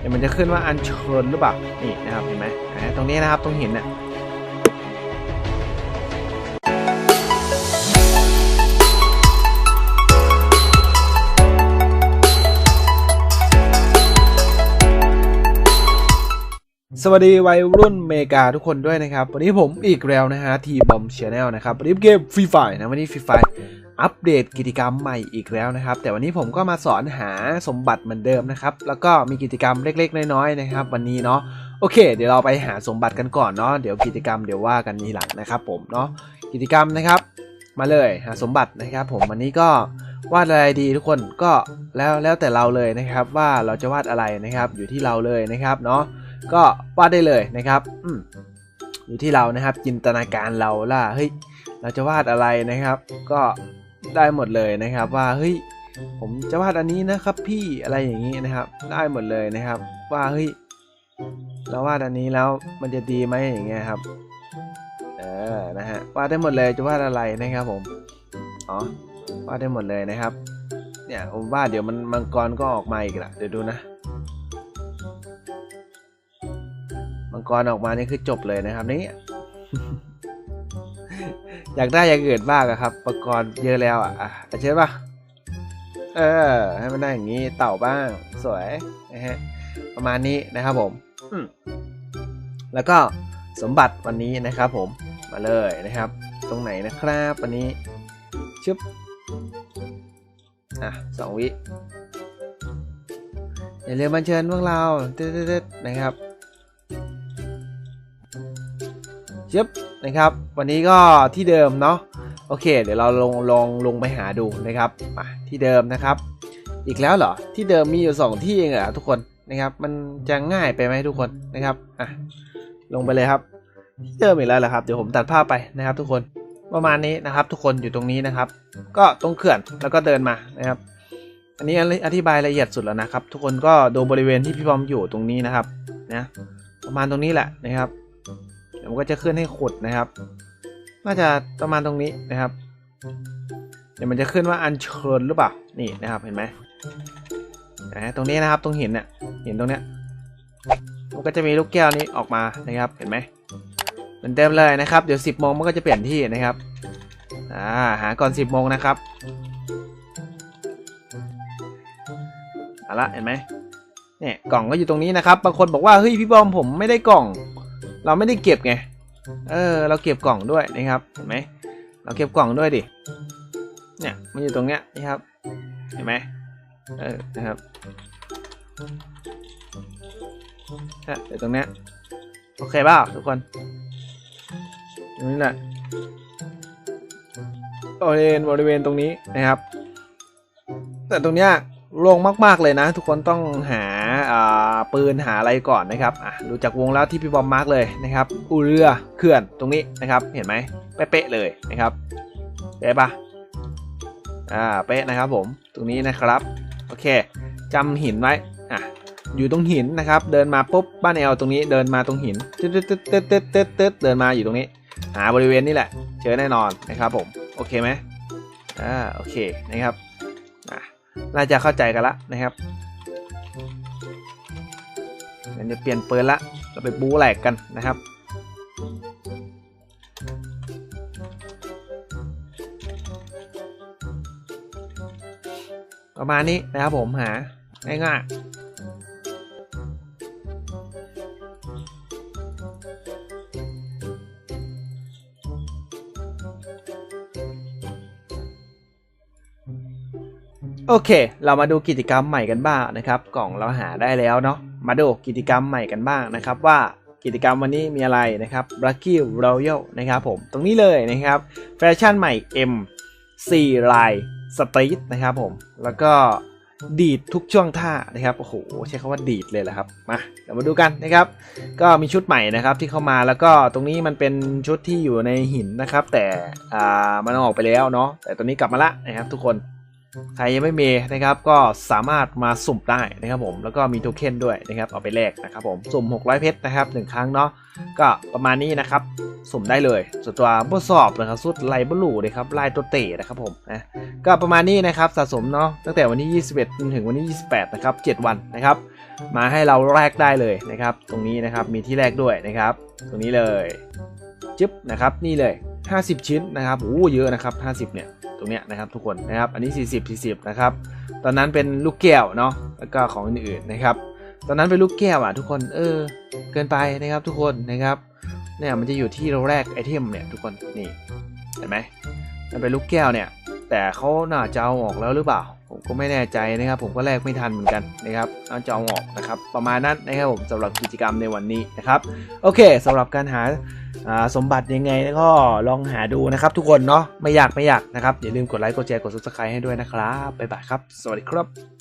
เดี๋ยวมันจะขึ้นว่าอัญเชิญหรือเปล่า นี่นะครับเห็นไหมตรงนี้นะครับตรงหินเนี่ยสวัสดีวัยรุ่นเมกาทุกคนด้วยนะครับ วันนี้ผมอีกแล้วนะฮะทีบอมชแนลนะครับ วันนี้เกมฟรีไฟนะวันนี้ฟรีไฟ อัปเดตกิจกรรมใหม่อีกแล้วนะครับ แต่วันนี้ผมก็มาสอนหาสมบัติเหมือนเดิมนะครับ แล้วก็มีกิจกรรมเล็กๆ น้อยๆนะครับ วันนี้เนาะโอเค เดี๋ยวเราไปหาสมบัติกันก่อนเนาะเดี๋ยวกิจกรรมเดี๋ยวว่ากันทีหลังนะครับ ผมเนาะกิจกรรมนะครับ มาเลยหาสมบัตินะครับ ผมวันนี้ก็วาดอะไรดีทุกคนก็แล้วแล้วแต่เราเลยนะครับ ว่าเราจะวาดอะไรนะครับ อยู่ที่เราเลยนะครับเนาะก็วาดได้เลยนะครับอืมอยู่ที่เรานะครับ จินตนาการเราล่ะเฮ้ยเราจะวาดอะไรนะครับ ก็ ได้หมดเลยนะครับ ว่าเฮ้ยผมจะวาดอันนี้นะครับ พี่อะไรอย่างนี้นะครับ ได้หมดเลยนะครับ ว่าเฮ้ยเราวาดอันนี้แล้วมันจะดีไหมอย่างเงี้ยครับเออนะฮะวาดได้หมดเลยจะวาดอะไรนะครับผมอ๋อวาดได้หมดเลยนะครับ เนี่ยผมวาดเดี๋ยวมันมังกรก็ออกมาอีกละเดี๋ยวดูนะมังกรออกมานี่คือจบเลยนะครับนี่ อยากได้อย่างอื่นบ้างอะครับมังกรเยอะแล้วอะอะใช่ปะเออ ให้มันได้อย่างนี้เต่าบ้าง สวยนะฮะประมาณนี้นะครับผมแล้วก็สมบัติวันนี้นะครับ ผมมาเลยนะครับ ตรงไหนนะครับวันนี้ชึบอะสองวิอย่าลืมบันเชิญพวกเราตึ๊ดๆนะครับ ชึบนะครับ วันนี้ก็ที่เดิมเนาะโอเค เดี๋ยวเราลงลองลงไปหาดูนะครับมาที่เดิมนะครับ อีกแล้วเหรอที่เดิมมีอยู่สองที่เองเหรอทุกคนนะครับมันจะง่ายไปไหมทุกคนนะครับอะลงไปเลยครับที่เดิมอีกแล้วเหรอครับเดี๋ยวผมตัดภาพไปนะครับ ทุกคนประมาณนี้นะครับ ทุกคนอยู่ตรงนี้นะครับ ก็ตรงเขื่อนแล้วก็เดินมานะครับ อันนี้อธิบายละเอียดสุดแล้วนะครับ ทุกคนก็ดูบริเวณที่พี่บอมอยู่ตรงนี้นะครับนะประมาณตรงนี้แหละนะครับ มันก็จะขึ้นให้ขุดนะครับ น่าจะประมาณตรงนี้นะครับ เดี๋ยวมันจะขึ้นว่าอัญเชิญหรือเปล่า นี่นะครับเห็นไหมนะตรงนี้นะครับตรงหินเนี่ยห็นตรงเนี้ย มันก็จะมีลูกแก้วนี้ออกมานะครับ เห็นไหมเหมือนเดิมเลยนะครับ เดี๋ยว 10โมงมันก็จะเปลี่ยนที่นะครับ อ่าหาก่อน 10โมงนะครับเอาละเห็นไหมเนี่ยกล่องก็อยู่ตรงนี้นะครับ บางคนบอกว่าเฮ้ยพี่บอมผมไม่ได้กล่อง เราไม่ได้เก็บไง เออ เราเก็บกล่องด้วยนะครับ เห็นไหม เราเก็บกล่องด้วยดิ เนี่ย มันอยู่ตรงเนี้ยนะครับ เห็นไหมเออ นะครับฮะเดี๋ยวตรงเนี้ย โอเคเปล่าทุกคนตรงนี้แหละบริเวณบริเวณตรงนี้นะครับ แต่ตรงเนี้ย โล่งมาก ๆ เลยนะ ทุกคนต้องหาปืนหาอะไรก่อนนะครับอะดูจากวงแล้วที่พี่บอมมาร์กเลยนะครับอูเรือเขื่อนตรงนี้นะครับเห็นไหมเป๊ะเลยนะครับเป๊ะปะอ่าเป๊ะนะครับผมตรงนี้นะครับโอเคจำหินไว้อะอยู่ตรงหินนะครับ เดินมาปุ๊บบ้านแอลตรงนี้เดินมาตรงหินตึ๊ดตึ๊ดตึ๊ดตึ๊ดตึ๊ดตึ๊ดตึ๊ดเดินมาอยู่ตรงนี้ หาบริเวณนี้แหละ เจอแน่นอนนะครับผมโอเคไหมอ่าโอเคนะครับ น่าจะเข้าใจกันละนะครับเดี๋ยวจะเปลี่ยนปืนละ เราไปบู๊แหลกกันนะครับ ประมาณนี้นะครับผมหาง่ายๆ โอเค เรามาดูกิจกรรมใหม่กันบ้างนะครับ กล่องเราหาได้แล้วเนาะ มาดูกิจกรรมใหม่กันบ้างนะครับว่ากิจกรรมวันนี้มีอะไรนะครับ Lucky Royal นะครับผม ตรงนี้เลยนะครับ แฟชั่นใหม่ M 4ลายสตรีทนะครับผม แล้วก็ดีดทุกช่วงท่านะครับ โอ้โห ใช้คำว่าดีดเลยแหละครับ มาเดี๋ยวมาดูกันนะครับ ก็มีชุดใหม่นะครับที่เข้ามา แล้วก็ตรงนี้มันเป็นชุดที่อยู่ในหินนะครับ แต่ อ่า มันออกไปแล้วเนาะ แต่ตอนนี้กลับมาละนะครับทุกคน ใครยังไม่มีนะครับก็สามารถมาสุ่มได้นะครับผมแล้วก็มีโทเค็นด้วยนะครับเอาไปแลกนะครับผมสุ่ม 600 เพชรนะครับหนึ่งครั้งเนาะก็ประมาณนี้นะครับสุ่มได้เลยส่วนตัวบทสอบนะครับสุดไลบลูนะครับลายตัวเตะนะครับผมนะก็ประมาณนี้นะครับสะสมเนาะตั้งแต่วันที่ 21จนถึงวันที่ 28 นะครับ 7 วันนะครับ มาให้เราแลกได้เลยนะครับ ตรงนี้นะครับมีที่แลกด้วยนะครับ ตรงนี้เลยจึ๊บนะครับนี่เลย 50 ชิ้นนะครับโอ้เยอะนะครับ 50 เนี่ย ตรงเนี้ยนะครับทุกคนนะครับอันนี้ 40 40นะครับตอนนั้นเป็นลูกแก้วเนาะแล้วก็ของอื่นๆนะครับ ตอนนั้นเป็นลูกแก้วอะทุกคนเออเกินไปนะครับทุกคนนะครับเนี่ยมันจะอยู่ที่เราแรกไอเทมเนี่ยทุกคนนี่เห็นไหมมันเป็นลูกแก้วเนี่ยแต่เขาน่าจะเอาออกแล้วหรือเปล่า ผมก็ไม่แน่ใจนะครับ ผมก็แลกไม่ทันเหมือนกันนะครับน่าจองออกนะครับ ประมาณนั้นนะครับผมสำหรับกิจกรรมในวันนี้นะครับโอเคสำหรับการหาสมบัติยังไงก็ลองหาดูนะครับ ทุกคนเนาะไม่ยากไม่ยากนะครับอย่าลืมกดไลค์กดแชร์กด subscribe ให้ด้วยนะครับบ๊ายบายครับ สวัสดีครับ